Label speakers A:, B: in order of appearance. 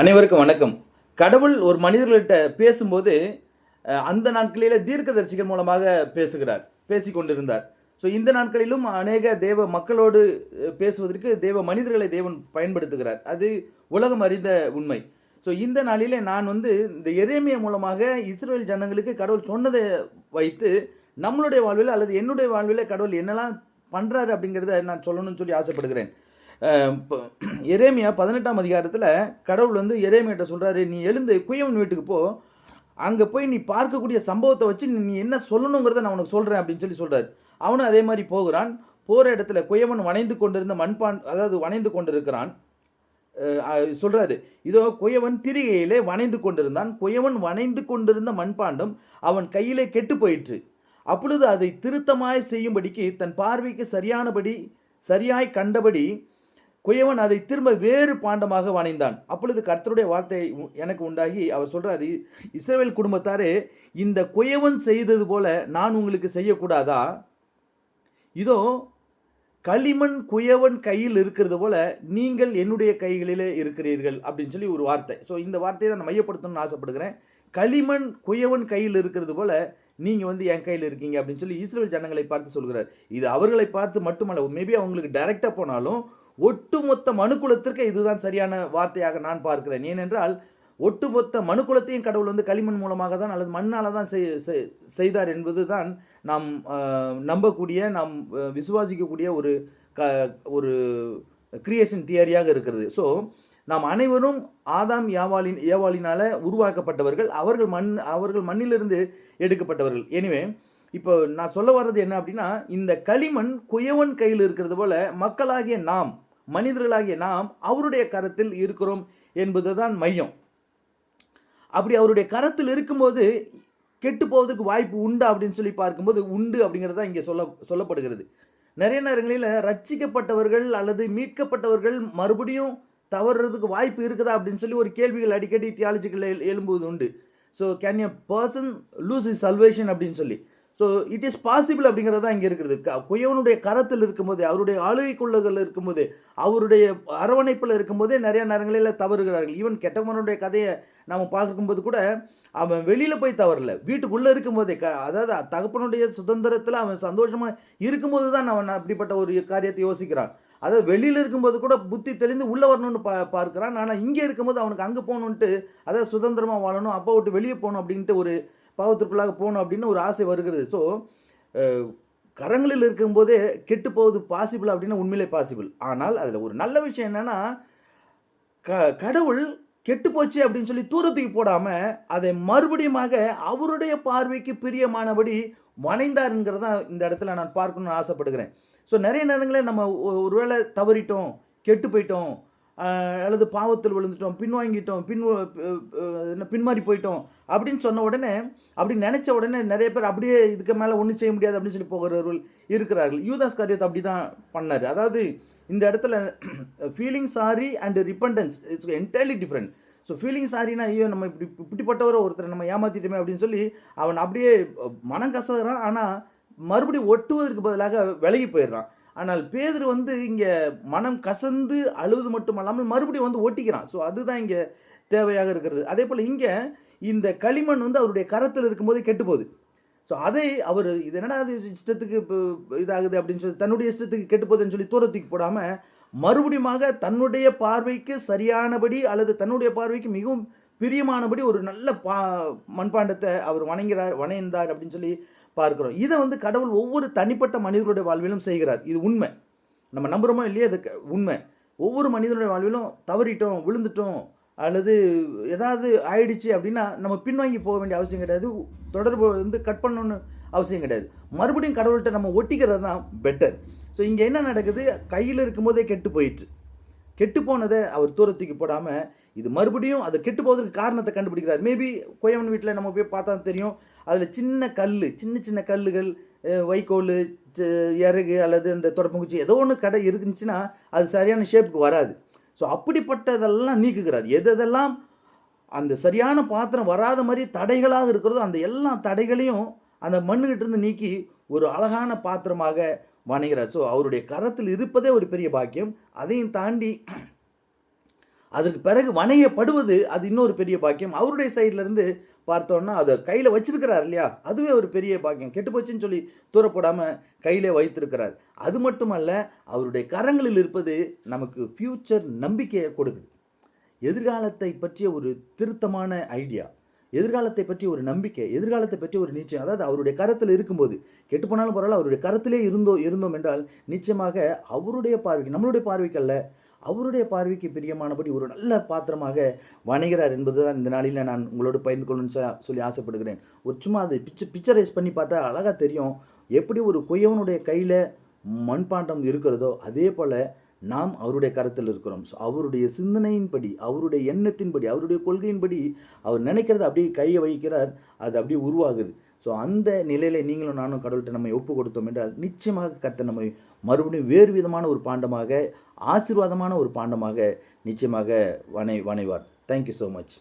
A: அனைவருக்கும் வணக்கம். கடவுள் ஒரு மனிதர்கள்ட்ட பேசும்போது அந்த நாட்களிலே தீர்க்கதரிசிகள் மூலமாக பேசுகிறார் பேசி கொண்டிருந்தார். ஸோ இந்த நாட்களிலும் அநேக தேவ மக்களோடு பேசுவதற்கு தேவ மனிதர்களை தேவன் பயன்படுத்துகிறார். அது உலகம் அறிந்த உண்மை. ஸோ இந்த நாளிலே நான் வந்து இந்த எரேமியா மூலமாக இஸ்ரேல் ஜனங்களுக்கு கடவுள் சொன்னதை வைத்து நம்மளுடைய வாழ்வில் அல்லது என்னுடைய வாழ்வில் கடவுள் என்னெல்லாம் பண்ணுறாரு அப்படிங்கிறத நான் சொல்லணும்னு சொல்லி ஆசைப்படுகிறேன். எரேமியா பதினெட்டாம் அதிகாரத்தில் கடவுள் வந்து எரேமியாட்ட சொல்கிறாரு நீ எழுந்து குயவன் வீட்டுக்கு போ. அங்கே போய் நீ பார்க்கக்கூடிய சம்பவத்தை வச்சு நீ என்ன சொல்லணுங்கிறத நான் உனக்கு சொல்கிறேன் அப்படின்னு சொல்லி சொல்கிறார் அவனும் அதே மாதிரி போகிறான். போகிற இடத்துல குயவன் வணைந்து கொண்டிருந்த மண்பான் அதாவது வணைந்து கொண்டிருக்கிறான். சொல்கிறாரு இதோ குயவன் திரிகையிலே வணைந்து கொண்டிருந்தான். குயவன் வணைந்து கொண்டிருந்த மண்பாண்டம் அவன் கையிலே கெட்டு போயிற்று. அப்பொழுது அதை திருத்தமாய் செய்யும்படிக்கு தன் பார்வைக்கு சரியானபடி சரியாய் கண்டபடி குயவன் அதை திரும்ப வேறு பாண்டமாக வணைந்தான். அப்பொழுது கர்த்தருடைய வார்த்தை எனக்கு உண்டாகி அவர் சொல்றாரு இஸ்ரேல் குடும்பத்தாரே இந்த குயவன் செய்தது போல நான் உங்களுக்கு செய்யக்கூடாதா? இதோ களிமண் குயவன் கையில் இருக்கிறது போல நீங்கள் என்னுடைய கைகளிலே இருக்கிறீர்கள் அப்படின்னு சொல்லி ஒரு வார்த்தை. ஸோ இந்த வார்த்தையை தான் நான் மையப்படுத்தணும்னு ஆசைப்படுகிறேன். களிமண் குயவன் கையில் இருக்கிறது போல நீங்கள் வந்து என் கையில் இருக்கீங்க அப்படின்னு சொல்லி இஸ்ரேல் ஜனங்களை பார்த்து சொல்கிறார். இது அவர்களை பார்த்து மட்டுமல்ல மேபி அவங்களுக்கு டைரெக்டாக போனாலும் ஒட்டுமொத்த மனுக்குலத்திற்கு இதுதான் சரியான வார்த்தையாக நான் பார்க்கிறேன். ஏனென்றால் ஒட்டுமொத்த மனுக்குலத்தையும் கடவுள் வந்து களிமண் மூலமாக தான் அல்லது மண்ணால் தான் செய்- செய்தார் என்பது தான் நாம் நம்பக்கூடிய நாம் விசுவாசிக்கக்கூடிய ஒரு க ஒரு கிரியேஷன் தியரியாக இருக்கிறது. ஸோ நாம் அனைவரும் ஆதாம் ஏவாளின் ஏவாளினால் உருவாக்கப்பட்டவர்கள் அவர்கள் மண் அவர்கள் மண்ணிலிருந்து எடுக்கப்பட்டவர்கள். எனிவே இப்போ நான் சொல்ல வர்றது என்ன அப்படின்னா இந்த களிமண் குயவன் கையில் இருக்கிறது போல மக்களாகிய நாம் மனிதர்களாகிய நாம் அவருடைய கரத்தில் இருக்கிறோம் என்பது தான் மையம். அப்படி அவருடைய கரத்தில் இருக்கும்போது கெட்டு போவதற்கு வாய்ப்பு உண்டா அப்படின்னு சொல்லி பார்க்கும்போது உண்டு அப்படிங்கிறது தான் இங்கே சொல்ல சொல்லப்படுகிறது. நிறைய நேரங்களில் ரட்சிக்கப்பட்டவர்கள் அல்லது மீட்கப்பட்டவர்கள் மறுபடியும் தவறுறதுக்கு வாய்ப்பு இருக்குதா அப்படின்னு சொல்லி ஒரு கேள்விகள் அடிக்கடி தியாலஜிக்கல் எழும்புவது உண்டு. So can a person lose is salvation அப்படின்னு சொல்லி? ஸோ இட் இஸ் பாசிபிள் அப்படிங்கிறது தான் இங்கே இருக்கிறது க- குயவனுடைய கரத்தில் இருக்கும்போது அவருடைய ஆளுகைக்குள்ளகள் இருக்கும்போது அவருடைய அரவணைப்பில் இருக்கும்போதே நிறைய நேரங்களில் தவறுகிறார்கள். ஈவன் கெட்டவனுடைய கதையை நாம் பார்க்கும்போது கூட அவன் வெளியில் போய் தவறல. வீட்டுக்குள்ளே இருக்கும்போதே க அதாவது தகப்பனுடைய சுதந்திரத்தில் அவன் சந்தோஷமாக இருக்கும்போது தான் அவன் அப்படிப்பட்ட ஒரு காரியத்தை யோசிக்கிறான். அதாவது வெளியில் இருக்கும்போது கூட புத்தி தெளிந்து உள்ளே வரணும்னு பா பார்க்குறான். ஆனால் இங்கே இருக்கும்போது அவனுக்கு அங்கே போகணுன்ட்டு அதாவது சுதந்திரமாக வாழணும் அப்பா விட்டு வெளியே போகணும் அப்படின்ட்டு ஒரு பாவத்திற்குள்ளாக போகணும் அப்படின்னு ஒரு ஆசை வருகிறது. ஸோ கரங்களில் இருக்கும்போதே கெட்டு போவது பாசிபிள் அப்படின்னா உண்மையிலே பாசிபிள் ஆனால் அதில் ஒரு நல்ல விஷயம் என்னென்னா க கடவுள் கெட்டு போச்சு அப்படின்னு சொல்லி தூரத்துக்கு போடாமல் அதை மறுபடியுமாக அவருடைய பார்வைக்கு பிரியமானபடி வணைந்தாருங்கிறத இந்த இடத்துல நான் பார்க்கணும்னு ஆசைப்படுகிறேன். ஸோ நிறைய நேரங்களில் நம்ம ஒருவேளை தவறிட்டோம் கெட்டு போயிட்டோம் அல்லது பாவத்தில் விழுந்துட்டோம் பின்வாங்கிட்டோம் பின் என்ன பின்மாறி போயிட்டோம் அப்படின்னு சொன்ன உடனே அப்படி நினச்ச உடனே நிறைய பேர் அப்படியே இதுக்கு மேலே ஒன்றும் செய்ய முடியாது அப்படின்னு சொல்லி போகிறவர்கள் இருக்கிறார்கள். யூதாஸ் காரியத்தை அப்படி தான் பண்ணார். அதாவது இந்த இடத்துல feeling sorry and repentance it's entirely different so feeling சாரினா ஐயோ நம்ம இப்படி இப்படிப்பட்டவரோ ஒருத்தரை நம்ம ஏமாற்றிட்டோமே அப்படின்னு சொல்லி அவன் அப்படியே மனம் கசகிறான் ஆனால் மறுபடியும் ஒட்டுவதற்கு பதிலாக விலகி போயிடுறான். ஆனால் பேதர் வந்து இங்கே மனம் கசந்து அழுவது மட்டுமல்லாமல் மறுபடியும் வந்து ஒட்டிக்கிறான். ஸோ அதுதான் இங்கே தேவையாக இருக்கிறது. அதே போல் இங்கே இந்த களிமண் வந்து அவருடைய கரத்தில் இருக்கும்போதே கெட்டு போகுது ஸோ அதை அவர் இது என்னடா அது இஷ்டத்துக்கு இப்போ இதாகுது அப்படின்னு சொல்லி தன்னுடைய இஷ்டத்துக்கு கெட்டு போகுதுன்னு சொல்லி தூரத்துக்கு போடாமல் மறுபடியுமாக தன்னுடைய பார்வைக்கு சரியானபடி அல்லது தன்னுடைய பார்வைக்கு மிகவும் பிரியமானபடி ஒரு நல்ல பா மண்பாண்டத்தை அவர் வணங்கிறார் வணைந்தார் அப்படின்னு சொல்லி பார்க்கிறோம். இதை வந்து கடவுள் ஒவ்வொரு தனிப்பட்ட மனிதர்களுடைய வாழ்விலும் செய்கிறார். இது உண்மை. நம்ம நம்புகிறோமோ இல்லையோ அது உண்மை. ஒவ்வொரு மனிதனுடைய வாழ்விலும் தவறிட்டோம் விழுந்துட்டோம் அல்லது ஏதாவது ஆயிடுச்சு அப்படின்னா நம்ம பின்வாங்கி போக வேண்டிய அவசியம் கிடையாது. தொடர்பு வந்து கட் பண்ணணும்னு அவசியம் கிடையாது. மறுபடியும் கடவுள்கிட்ட நம்ம ஒட்டிக்கிறது தான் பெட்டர் ஸோ இங்கே என்ன நடக்குது? கையில் இருக்கும்போதே கெட்டு போயிட்டு கெட்டு போனதை அவர் தூரத்துக்கு போடாமல் இது மறுபடியும் அது கெட்டு போவதற்கு காரணத்தை கண்டுபிடிக்கிறார். மேபி கோயவன் வீட்டில் நம்ம போய் பார்த்தா தெரியும். அதில் சின்ன கல் சின்ன சின்ன கல்லுகள் வைக்கோல் ச- இறகு அல்லது இந்த தொடப்பங்குச்சி ஏதோ ஒன்று கடை இருந்துச்சுன்னா அது சரியான ஷேப்புக்கு வராது. ஸோ அப்படிப்பட்டதெல்லாம் நீக்குகிறார். எது எதெல்லாம் அந்த சரியான பாத்திரம் வராத மாதிரி தடைகளாக இருக்கிறதோ அந்த எல்லா தடைகளையும் அந்த மண்ணுகிட்டிருந்து நீக்கி ஒரு அழகான பாத்திரமாக வணங்குகிறார். ஸோ அவருடைய கரத்தில் இருப்பதே ஒரு பெரிய பாக்கியம். அதையும் தாண்டி அதற்கு பிறகு வணையப்படுவது அது இன்னொரு பெரிய பாக்கியம். அவருடைய சைட்லேருந்து பார்த்தோன்னா அதை கையில் வச்சிருக்கிறார் இல்லையா? அதுவே ஒரு பெரிய பாக்கியம். கெட்டு போச்சுன்னு சொல்லி தூரப்படாமல் கையிலே வைத்திருக்கிறார். அது மட்டுமல்ல அவருடைய கரங்களில் இருப்பது நமக்கு ஃப்யூச்சர் நம்பிக்கையை கொடுக்குது. எதிர்காலத்தை பற்றிய ஒரு திருத்தமான ஐடியா எதிர்காலத்தை பற்றி ஒரு நம்பிக்கை எதிர்காலத்தை பற்றி ஒரு நிச்சயம். அதாவது அவருடைய கரத்தில் இருக்கும்போது கெட்டு போனாலும் பரவாயில்ல அவருடைய கரத்திலே இருந்தோ இருந்தோம் என்றால் நிச்சயமாக அவருடைய பார்வைக்கு நம்மளுடைய பார்வைக்கல்ல அவருடைய பார்வைக்கு பிரியமானபடி ஒரு நல்ல பாத்திரமாக வணிகிறார் என்பது தான் இந்த நாளில் நான் உங்களோடு பகிர்ந்து கொள்ளணும்னு சொல்லி ஆசைப்படுகிறேன். ஒரு சும்மா அது பிக்சர் பிக்சரைஸ் பண்ணி பார்த்தா அழகாக தெரியும். எப்படி ஒரு குயவனுடைய கையில் மண்பாண்டம் இருக்கிறதோ அதே போல் நாம் அவருடைய கரத்தில் இருக்கிறோம். ஸோ அவருடைய சிந்தனையின்படி அவருடைய எண்ணத்தின்படி அவருடைய கொள்கையின்படி அவர் நினைக்கிறத அப்படியே கையை வைக்கிறார். அது அப்படியே உருவாகுது. ஸோ அந்த நிலையில் நீங்களும் நானும் கடவுள்கிட்ட நம்மை ஒப்பு கொடுத்தோம் என்றால் நிச்சயமாக கர்த்தர் நம்மை மறுபடியும் வேறு விதமான ஒரு பாண்டமாக ஆசீர்வாதமான ஒரு பாண்டமாக நிச்சயமாக வனை வணைவார். Thank you so much